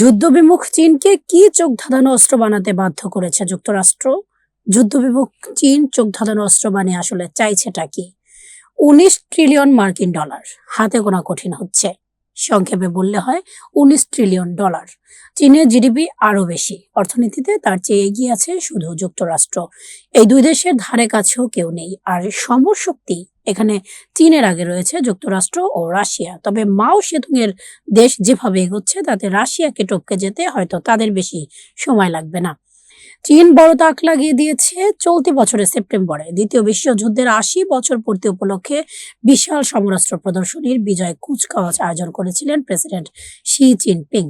যুদ্ধবিমুখ চীনকে কি চোখ ধাঁধানো অস্ত্র বানাতে বাধ্য করেছে যুক্তরাষ্ট্র? যুদ্ধবিমুখ চীন চোখ ধাঁধানো অস্ত্র বানিয়ে আসলে চাইছেটা কি? উনিশ ট্রিলিয়ন মার্কিন ডলার, হাতে গোনা কঠিন হচ্ছে। সংক্ষেপে বললে হয়, উনিশ ট্রিলিয়ন ডলার। চীনের জিডিপি আরও বেশি, অর্থনীতিতে তার চেয়ে এগিয়ে আছে শুধু যুক্তরাষ্ট্র। এই দুই দেশের ধারে কাছেও কেউ নেই, আর সমর শক্তি এখানে চীনের আগে রয়েছে যুক্তরাষ্ট্র ও রাশিয়া। তবে মাও সেতুংয়ের দেশ যেভাবে এগোচ্ছে, তাতে রাশিয়াকে টপকে যেতে হয়তো তাদের বেশি সময় লাগবে না। চীন বড় তাক লাগিয়ে দিয়েছে চলতি বছরের সেপ্টেম্বরে। দ্বিতীয় বিশ্বযুদ্ধের আশি বছর পূর্তি উপলক্ষে বিশাল সমরাস্ত্র প্রদর্শনীর বিজয় কুচকাওয়াজ আয়োজন করেছিলেন প্রেসিডেন্ট শি জিনপিং।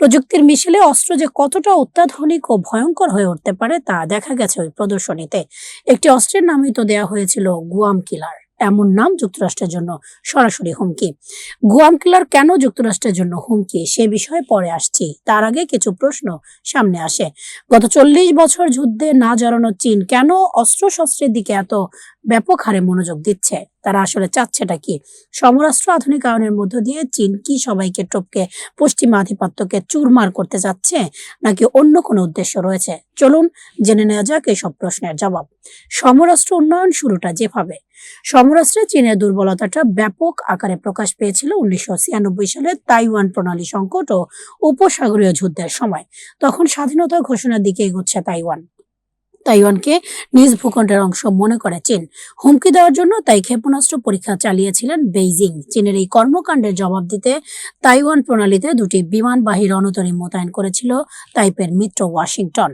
প্রযুক্তির মিশেলে অস্ত্র যে কতটা অত্যাধুনিক ও ভয়ঙ্কর হয়ে উঠতে পারে, তা দেখা গেছে ওই প্রদর্শনীতে। একটি অস্ত্রের নামই তো দেওয়া হয়েছিল গুয়াম কিলার। এমন নাম যুক্তরাষ্ট্রের জন্য সরাসরি হুমকি। গুয়াম কিলার কেন যুক্তরাষ্ট্রের জন্য হুমকি সে বিষয়ে পরে আসছি। তার আগে কিছু প্রশ্ন সামনে আসে। গত চল্লিশ বছর যুদ্ধে না জড়ানো চীন কেন অস্ত্রশস্ত্রের দিকে এত ব্যাপক হারে মনোযোগ দিচ্ছে। তারা আসলে চাচ্ছেটা কি? সমরাস্ত্র আধুনিকায়নের মধ্য দিয়ে চীন কি সবাইকে টপকে, পশ্চিমা আধিপত্যকে চুরমার করতে চাচ্ছে নাকি অন্য কোনো উদ্দেশ্য রয়েছে? চলুন জেনে নেওয়া যাক এইসব প্রশ্নের জবাব। সমরাষ্ট্র উন্নয়ন শুরুটা যেভাবে। সমরাষ্ট্রে চীনের দুর্বলতাটা ব্যাপক আকারে প্রকাশ পেয়েছিল উনিশশো ছিয়ানব্বই সালে তাইওয়ান প্রণালী সংকট ও উপসাগরীয় যুদ্ধের সময়। তখন স্বাধীনতা ঘোষণার দিকে এগোচ্ছে তাইওয়ান। তাইওয়ানকে নিজ ভূখণ্ডের অংশ মনে করে চীন হুমকি দেওয়ার জন্য তাই ক্ষেপণাস্ত্র পরীক্ষা চালিয়েছিলেন বেইজিং, চীনের এই কর্মকাণ্ডের জবাব দিতে তাইওয়ান প্রণালীতে দুটি বিমানবাহী রণতরী মোতায়েন করেছিল তাইপের মিত্র ওয়াশিংটন।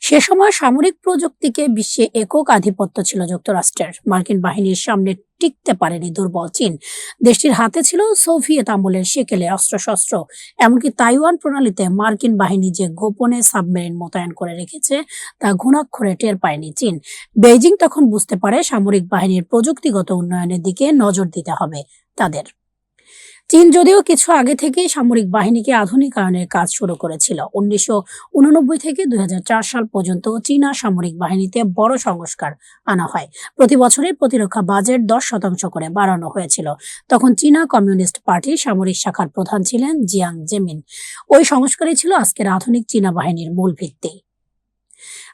সে সময় সামরিক প্রযুক্তিকে বিশ্বে একক আধিপত্য ছিল যুক্তরাষ্ট্রের। মার্কিন বাহিনীর সামনে টিকতে পারেনি দুর্বল চীন। দেশটির হাতে ছিল সোভিয়েত আমলের সেকেলে অস্ত্রশস্ত্র, এমনকি তাইওয়ান প্রণালীতে মার্কিন বাহিনী যে গোপনে সাবমেরিন মোতায়েন করে রেখেছে, তা ঘুণাক্ষরে টের পায়নি চীন। বেইজিং তখন বুঝতে পারে সামরিক বাহিনীর প্রযুক্তিগত উন্নয়নের দিকে নজর দিতে হবে তাদের। চীন যদিও কিছু আগে থেকেই সামরিক বাহিনীকে আধুনিকায়নের কাজ শুরু করেছিল। উনিশশো উননব্বই থেকে দুই হাজার চার সাল পর্যন্ত চীনা সামরিক বাহিনীতে বড় সংস্কার আনা হয়। প্রতি বছরই প্রতিরক্ষা বাজেট দশ শতাংশ করে বাড়ানো হয়েছিল। তখন চীনা কমিউনিস্ট পার্টির সামরিক শাখার প্রধান ছিলেন জিয়াং জেমিন। ওই সংস্কারই ছিল আজকের আধুনিক চীনা বাহিনীর মূল ভিত্তি।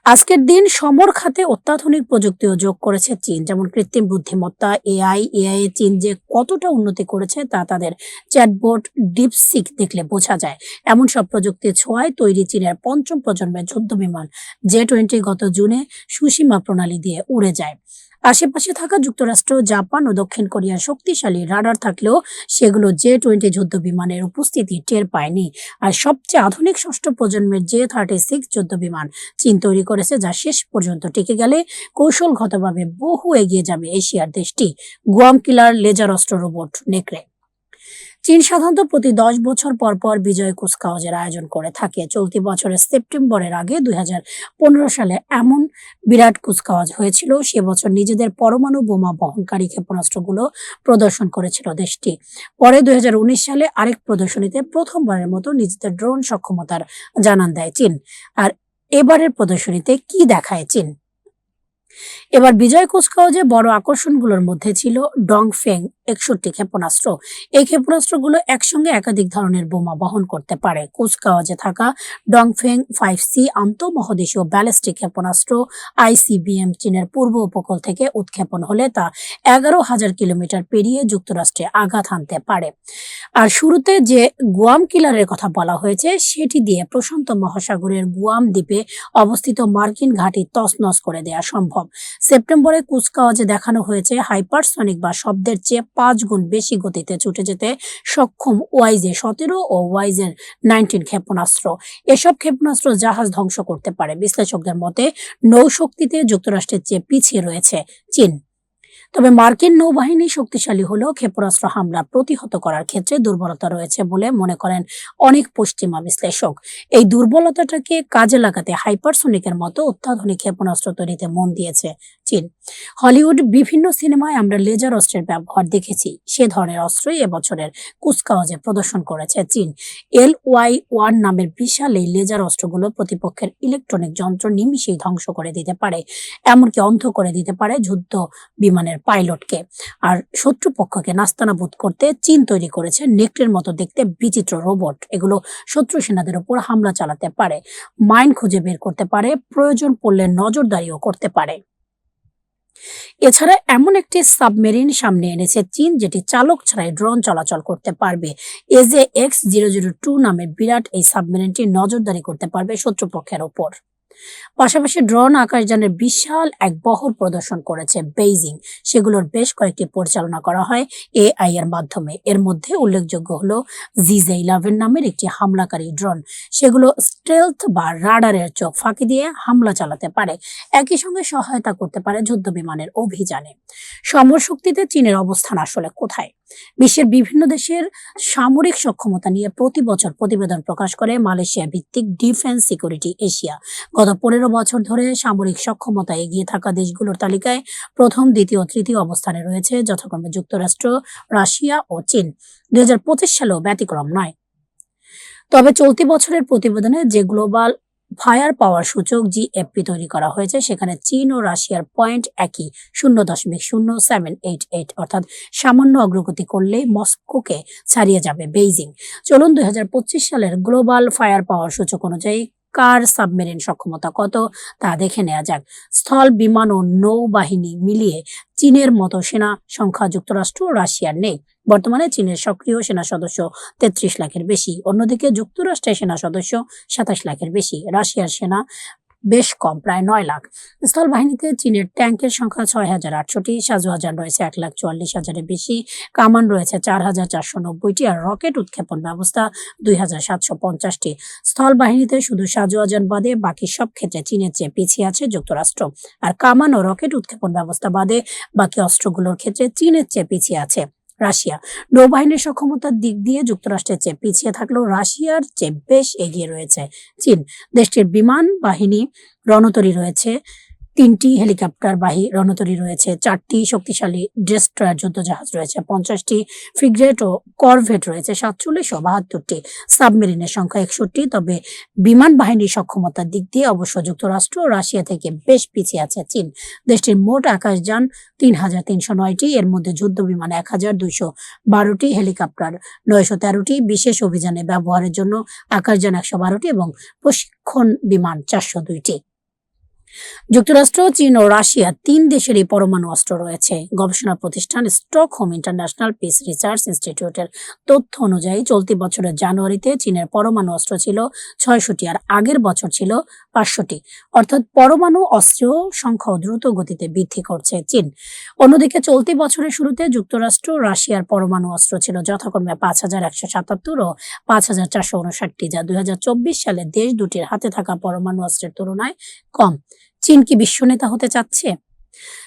আজকের দিন সমর খাতে অত্যাধুনিক প্রযুক্তিও যোগ করেছে চীন, যেমন কৃত্রিম বুদ্ধিমত্তা, এআই এআই চীন যে কতটা উন্নতি করেছে তা তাদের চ্যাটবোর্ড ডিপসিক দেখলে বোঝা যায়। এমন সব প্রযুক্তি ছোঁয়ায় তৈরি চীনের পঞ্চম প্রজন্মের যুদ্ধ বিমান জে টোয়েন্টি গত জুনে সুসীমা প্রণালী দিয়ে উড়ে যায়। আশেপাশে থাকা যুক্তরাষ্ট্র, জাপান ও দক্ষিণ কোরিয়ার শক্তিশালী রাডার থাকলেও সেগুলো জে টোয়েন্টি যুদ্ধ বিমানের উপস্থিতি টের পায়নি। আর সবচেয়ে আধুনিক ষষ্ঠ প্রজন্মের জে থার্টি সিক্স যুদ্ধ বিমান চীন তৈরি করেছে, যা শেষ পর্যন্ত টিকে গেলে কৌশলগতভাবে বহু এগিয়ে যাবে এশিয়ার দেশটি। গুয়াম কিলার লেজার অস্ত্র রোবট নেকড়ে। চীন সাধারণত প্রতি দশ বছর পর পর বিজয় কুচকাওয়াজের আয়োজন করে থাকে। চলতি বছরের সেপ্টেম্বরের আগে দুই হাজার পনেরো সালে এমন বিরাট কুচকাওয়াজ হয়েছিল, সে বছর নিজেদের পরমাণু বোমা বহনকারী ক্ষেপণাস্ত্রগুলো প্রদর্শন করেছিল দেশটি। পরে দুই হাজার উনিশ সালে আরেক প্রদর্শনীতে প্রথমবারের মতো নিজেদের ড্রোন সক্ষমতার জানান দেয় চীন। আর এবারের প্রদর্শনীতে কি দেখায় চীন? এবার বিজয় কুচকাওয়াজে বড় আকর্ষণগুলোর মধ্যে ছিল ডংফেং, একষট্টি ক্ষেপণাস্ত্র। এই ক্ষেপণাস্ত্রগুলো একসঙ্গে একাধিক ধরনের বোমা বহন করতে পারে। কুচকাওয়াজে থাকা ডংফেং ফাইভ সি আন্তঃমহাদেশীয় ব্যালিস্টিক ক্ষেপণাস্ত্র আইসিবিএম চীনের পূর্ব উপকূল থেকে উৎক্ষেপণ হলে তা এগারো হাজার কিলোমিটার পেরিয়ে যুক্তরাষ্ট্রে আঘাত হানতে পারে। আর শুরুতে যে গুয়াম কিলারের কথা বলা হয়েছে, সেটি দিয়ে প্রশান্ত মহাসাগরের গুয়াম দ্বীপে অবস্থিত মার্কিন ঘাঁটি তছনছ করে দেওয়া সম্ভব। সেপ্টেম্বরে কুচকাওয়াজে দেখানো হয়েছে হাইপারসনিক বা শব্দের চেয়ে পাঁচ গুণ বেশি গতিতে ছুটে যেতে সক্ষম ওয়াইজে সতেরো ও ওয়াইজের নাইনটিন ক্ষেপণাস্ত্র। এসব ক্ষেপণাস্ত্র জাহাজ ধ্বংস করতে পারে। বিশ্লেষকদের মতে, নৌশক্তিতে যুক্তরাষ্ট্রের চেয়ে পিছিয়ে রয়েছে চীন। তবে মার্কিন নৌবাহিনী শক্তিশালী হলেও ক্ষেপণাস্ত্র হামলা প্রতিহত করার ক্ষেত্রে দুর্বলতা রয়েছে বলে মনে করেন অনেক পশ্চিমা বিশ্লেষক। এই দুর্বলতাটাকে কাজে লাগাতে হাইপারসোনিকের মতো অত্যাধুনিক ক্ষেপণাস্ত্র তৈরিতে মন দিয়েছে চীন। হলিউড বিভিন্ন সিনেমায় আমরা লেজার অস্ত্রের ব্যবহার দেখেছি। সে ধরনের অস্ত্রই এবছরের কুচকাওয়াজে প্রদর্শন করেছে চীন। এল ওয়াই ওয়ান নামের বিশাল এই লেজার অস্ত্রগুলো প্রতিপক্ষের ইলেকট্রনিক যন্ত্র নিমিশেই ধ্বংস করে দিতে পারে, এমনকি অন্ধ করে দিতে পারে যুদ্ধ বিমানের পাইলটকে। আর শত্রুপক্ষকে নাস্তানাবুদ করতে চীন তৈরি করেছে নেকড়ের মতো দেখতে বিচিত্র রোবট। এগুলো শত্রু সেনাদের উপর হামলা চালাতে পারে, মাইন খুঁজে বের করতে পারে, প্রয়োজন পড়লে নজরদারিও করতে পারে। এছাড়া এমন একটি সাবমেরিন সামনে এনেছে চীন, যেটি চালক ছাড়াই ড্রোন চলাচল করতে পারবে। এজে এক্স জিরো জিরো টু নামের বিরাট এই সাবমেরিনটি নজরদারি করতে পারবে শত্রুপক্ষের ওপর। পাশাপাশি ড্রোন আকাশযানের বিশাল এক বহর প্রদর্শন করেছে বেইজিং। সেগুলোর বেশ কয়েকটি পরিচালনা করা হয় এআই এর মাধ্যমে। এর মধ্যে উল্লেখযোগ্য হলো জিজে ইলেভেন নামের একটি হামলাকারী ড্রোন। সেগুলো স্টেলথ বা রাডারের চোখ ফাঁকি দিয়ে হামলা চালাতে পারে। একই সঙ্গে সহায়তা করতে পারে যুদ্ধ বিমানের অভিযানে। সমর শক্তিতে চীনের অবস্থান আসলে কোথায়? বিশ্বের বিভিন্ন দেশের সামরিক সক্ষমতা নিয়ে প্রতি বছর প্রতিবেদন প্রকাশ করে মালয়েশিয়া ভিত্তিক ডিফেন্স সিকিউরিটি এশিয়া। গত পনেরো বছর ধরে সামরিক সক্ষমতা এগিয়ে থাকা দেশগুলোর তালিকায় প্রথম, দ্বিতীয় তৃতীয় অবস্থানে রয়েছে যথাক্রমে যুক্তরাষ্ট্র, রাশিয়া ও চীন। দুই হাজার পঁচিশ সালেও ব্যতিক্রম নয়। তবে চলতি বছরের প্রতিবেদনে যে গ্লোবাল ফায়ার পাওয়ার সূচক জিএফপি তৈরি করা হয়েছে, সেখানে চীন ও রাশিয়ার পয়েন্ট একই, শূন্য দশমিক শূন্য সেভেন এইট এইট, অর্থাৎ সামান্য অগ্রগতি করলেই মস্কোকে ছাড়িয়ে যাবে বেইজিং। চলুন, দুই হাজার পঁচিশ সালের গ্লোবাল ফায়ার পাওয়ার সূচক অনুযায়ী কার সাবমেরিন সক্ষমতা কত? তা দেখে নেওয়া যাক। স্থল, বিমান ও নৌবাহিনী মিলিয়ে চীনের মতো সেনা সংখ্যা যুক্তরাষ্ট্র রাশিয়ার নেই। বর্তমানে চীনের সক্রিয় সেনা সদস্য তেত্রিশ লাখের বেশি। অন্যদিকে যুক্তরাষ্ট্রের সেনা সদস্য সাতাশ লাখের বেশি। রাশিয়ার সেনা বেশ কম, প্রায় নয় লাখ। স্থল বাহিনীতে চীনের ট্যাঙ্কের সংখ্যা ছয় হাজার আটশোটি, সাজু হাজার রয়েছে এক লাখ চুয়াল্লিশ হাজারের বেশি, কামান রয়েছে চার হাজার চারশো নব্বইটি আর রকেট উৎক্ষেপণ ব্যবস্থা দুই হাজার সাতশো পঞ্চাশটি। স্থল বাহিনীতে শুধু সাজু হাজার বাদে বাকি সব ক্ষেত্রে চীনের চেয়ে পিছিয়ে আছে যুক্তরাষ্ট্র। আর কামান ও রকেট উৎক্ষেপণ ব্যবস্থা বাদে বাকি অস্ত্রগুলোর ক্ষেত্রে চীনের চেয়ে পিছিয়ে আছে। রাশিয়া। নৌবাহিনীর সক্ষমতার দিক দিয়ে যুক্তরাষ্ট্রের চেয়ে পিছিয়ে থাকলেও রাশিয়ার চেয়ে বেশ এগিয়ে রয়েছে চীন। দেশটির বিমান বাহিনী রণতরী রয়েছে। তিনটি হেলিকপ্টার বাহী রণতরী রয়েছে, চারটি শক্তিশালী ডেস্ট্রয়ার যুদ্ধজাহাজ রয়েছে, পঞ্চাশটি ফ্রিগেট ও করভেট রয়েছে, সাতচল্লিশ ও বাহাত্তরটি সাবমেরিনের সংখ্যা একষট্টি। তবে বিমান বাহিনীর সক্ষমতার দিক দিয়ে অবশ্য যুক্তরাষ্ট্র ও রাশিয়া থেকে বেশ পিছিয়ে আছে চীন। দেশটির মোট আকাশযান তিন হাজার তিনশো নয়টি, এর মধ্যে যুদ্ধ বিমান এক হাজার দুইশো বারোটি, হেলিকপ্টার নয়শো তেরোটি। বিশেষ অভিযানে ব্যবহারের জন্য আকাশযান একশো বারোটি এবং প্রশিক্ষণ বিমান চারশো দুইটি। যুক্তরাষ্ট্র, চীন ও রাশিয়া তিন দেশেরই পরমাণু অস্ত্র রয়েছে। গবেষণা প্রতিষ্ঠান স্টকহোম ইন্টারন্যাশনাল পিস রিসার্চ ইনস্টিটিউটের তথ্য অনুযায়ী, চলতি বছরের জানুয়ারিতে চীনের পরমাণু অস্ত্র ছিল ছয়শটি, আর আগের বছর ছিল পাঁচশোটি। অর্থাৎ পরমাণু অস্ত্র সংখ্যাও দ্রুত গতিতে বৃদ্ধি করছে চীন। অন্যদিকে চলতি বছরের শুরুতে যুক্তরাষ্ট্র রাশিয়ার পরমাণু অস্ত্র ছিল যথাক্রমে পাঁচ হাজার একশো সাতাত্তর ও পাঁচ হাজার চারশো উনষাটটি, যা দুই হাজার চব্বিশ সালে দেশ দুটির হাতে থাকা পরমাণু অস্ত্রের তুলনায় কম। চীন কি বিশ্ব নেতা হতে চাচ্ছে?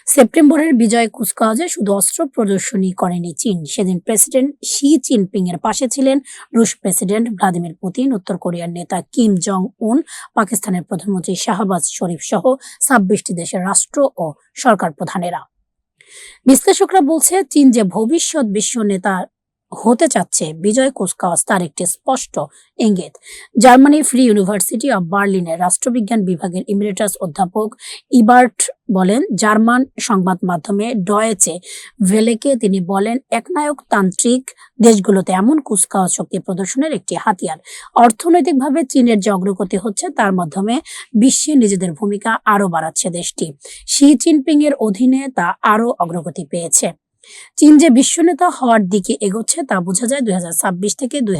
সেপ্টেম্বরের বিজয় কুচকাওয়াজে শুধু অস্ত্র প্রদর্শনী করেনি চীন। সেদিন প্রেসিডেন্ট শি জিনপিং এর পাশে ছিলেন রুশ প্রেসিডেন্ট ভ্লাদিমির পুতিন, উত্তর কোরিয়ার নেতা কিম জং উন পাকিস্তানের প্রধানমন্ত্রী শাহবাজ শরীফ সহ ছাব্বিশটি দেশের রাষ্ট্র ও সরকার প্রধানেরা। বিশ্লেষকরা বলছে, চীন যে ভবিষ্যৎ বিশ্ব নেতা হতে চাচ্ছে বিজয় কুচকাওয়াজ তার একটি স্পষ্ট ইঙ্গিত। জার্মানি ফ্রি ইউনিভার্সিটি অব বার্লিনের রাষ্ট্রবিজ্ঞান বিভাগের ইমিরেটাস অধ্যাপক ইবার্ট বলেন, জার্মান সংবাদ মাধ্যমে ডয়েচে ভেলেকে তিনি বলেন একনায়ক তান্ত্রিক দেশগুলোতে এমন কুচকাওয়াজ শক্তি প্রদর্শনের একটি হাতিয়ার। অর্থনৈতিকভাবে চীনের যে অগ্রগতি হচ্ছে, তার মাধ্যমে বিশ্বে নিজেদের ভূমিকা আরও বাড়াচ্ছে দেশটি। শি জিনপিং এর অধীনে তা আরও অগ্রগতি পেয়েছে। চীন যে বিশ্বনেতা হওয়ার দিকে এগোচ্ছে তা বোঝা যায় দুই থেকে দুই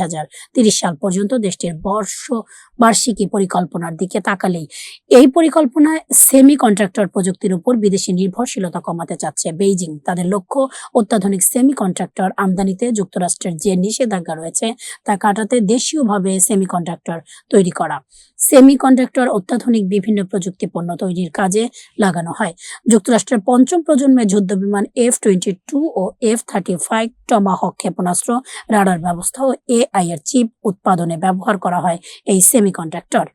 সাল পর্যন্ত দেশটির বর্ষ বার্ষিকী পরিকল্পনার দিকে তাকালেই। এই পরিকল্পনায় সেমি কন্ট্রাক্টর প্রযুক্তির উপর বিদেশি নির্ভরশীলতা কমাতে চাচ্ছে বেইজিং। তাদের লক্ষ্য, অত্যাধুনিক সেমি কন্ট্রাক্টর আমদানিতে যুক্তরাষ্ট্রের যে নিষেধাজ্ঞা রয়েছে তা কাটাতে দেশীয়ভাবে সেমি কন্ট্রাক্টর তৈরি করা। সেমি কন্ডাক্টর অত্যাধুনিক বিভিন্ন প্রযুক্তি পণ্য তৈরির কাজে লাগানো হয়। যুক্তরাষ্ট্রের পঞ্চম প্রজন্মের যুদ্ধ বিমান এফ টোয়েন্টি টু ও এফ থার্টি ফাইভ টমাহক ক্ষেপণাস্ত্র, রাডার ব্যবস্থা ও এআই এর চিপ উৎপাদনে ব্যবহার করা হয় এই সেমি কন্ডাক্টর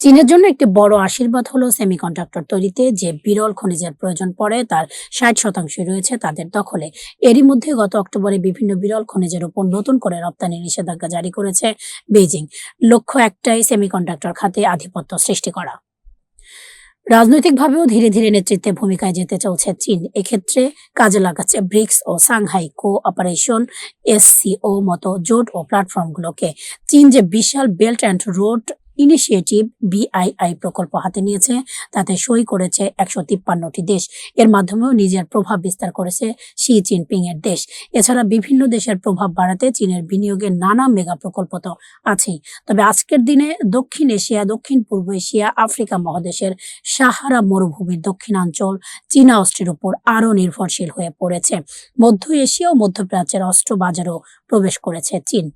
চীনের জন্য একটি বড় আশীর্বাদ হলো সেমিকন্ডাক্টর তৈরিতে যে বিরল খনিজের প্রয়োজন পড়ে, তার ষাট শতাংশ রয়েছে তাদের দখলে। এরই মধ্যে গত অক্টোবরে বিভিন্ন বিরল খনিজের উপর নতুন করে রপ্তানি নিষেধাজ্ঞা জারি করেছে বেজিং লক্ষ্য একটাই সেমিকন্ডাক্টর খাতে আধিপত্য সৃষ্টি করা। রাজনৈতিকভাবেও ধীরে ধীরে নেতৃত্বে ভূমিকায় যেতে চলছে চীন। এক্ষেত্রে কাজে লাগাচ্ছে ব্রিক্স ও সাংহাই কো অপারেশন এসসিও মতো জোট ও প্ল্যাটফর্মগুলোকে চীন যে বিশাল belt and road initiative BII প্রকল্প হাতে নিয়েছে, তাতে সই করেছে একশো তিপ্পান্নটি দেশ। এর মাধ্যমেও নিজের প্রভাব বিস্তার করেছে শি জিনপিং এর দেশ। এছাড়া বিভিন্ন দেশের প্রভাব বাড়াতে চীনের বিনিয়োগের নানা মেগা প্রকল্প তো আছেই। তবে আজকের দিনে দক্ষিণ এশিয়া, দক্ষিণ পূর্ব এশিয়া, আফ্রিকা মহাদেশের সাহারা মরুভূমির দক্ষিণাঞ্চল চীনা অস্ত্রের উপর আরও নির্ভরশীল হয়ে পড়েছে। মধ্য এশিয়া ও মধ্যপ্রাচ্যের অস্ত্র বাজারও প্রবেশ করেছে চীন।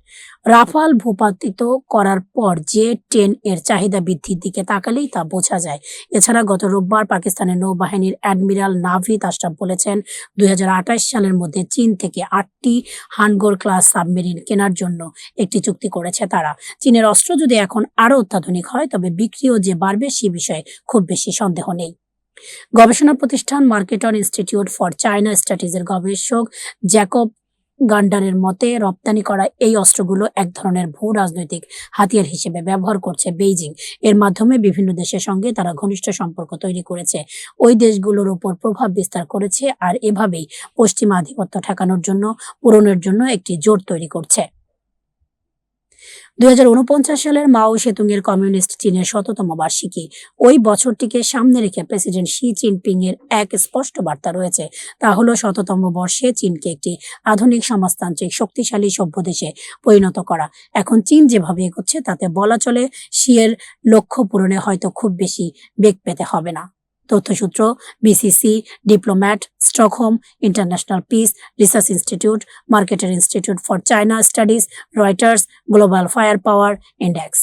রাফাল ভূপাতিত করার পর যে টেন এর চাহিদা বৃদ্ধির দিকে তাকালেই তা বোঝা যায়। এছাড়া গত রোববার পাকিস্তানের নৌবাহিনীর অ্যাডমিরাল নাভিদ আশরাফ বলেছেন, দুই সালের মধ্যে চীন থেকে আটটি হানগোর ক্লাস সাবমেরিন কেনার জন্য একটি চুক্তি করেছে তারা। চীনের অস্ত্র যদি এখন আরও অত্যাধুনিক হয়, তবে বিক্রিও যে বাড়বে সে বিষয়ে খুব বেশি সন্দেহ নেই। গবেষণা প্রতিষ্ঠান মার্কেটন ইনস্টিটিউট ফর চায়না স্টাডিজের গবেষক জ্যাকব গান্ডারের মতে রপ্তানি করা এই অস্ত্রগুলো এক ধরনের ভূ রাজনৈতিক হাতিয়ার হিসেবে ব্যবহার করছে বেইজিং। এর মাধ্যমে বিভিন্ন দেশের সঙ্গে তারা ঘনিষ্ঠ সম্পর্ক তৈরি করেছে। ওই দেশগুলোর উপর প্রভাব বিস্তার করেছে আর এভাবেই পশ্চিমা আধিপত্য ঠেকানোর জন্য, পূরণের জন্য একটি জোট তৈরি করছে। দুই হাজার ঊনপঞ্চাশ সালের মাও সেতুং এর কমিউনিস্ট চীনের শততম বার্ষিকী। ওই বছরটিকে সামনে রেখে প্রেসিডেন্ট শি জিনপিং এর এক স্পষ্ট বার্তা রয়েছে। তা হলো, শততম বর্ষে চীনকে একটি আধুনিক সমাজতান্ত্রিক, শক্তিশালী সভ্য দেশে পরিণত করা। এখন চীন যেভাবে এগোচ্ছে, তাতে বলা চলে শিয়ের লক্ষ্য পূরণে হয়তো খুব বেশি বেগ পেতে হবে না। তথ্যসূত্র BCC diplomat Stockholm international peace research institute মার্কেটের institute for China studies Reuters global firepower index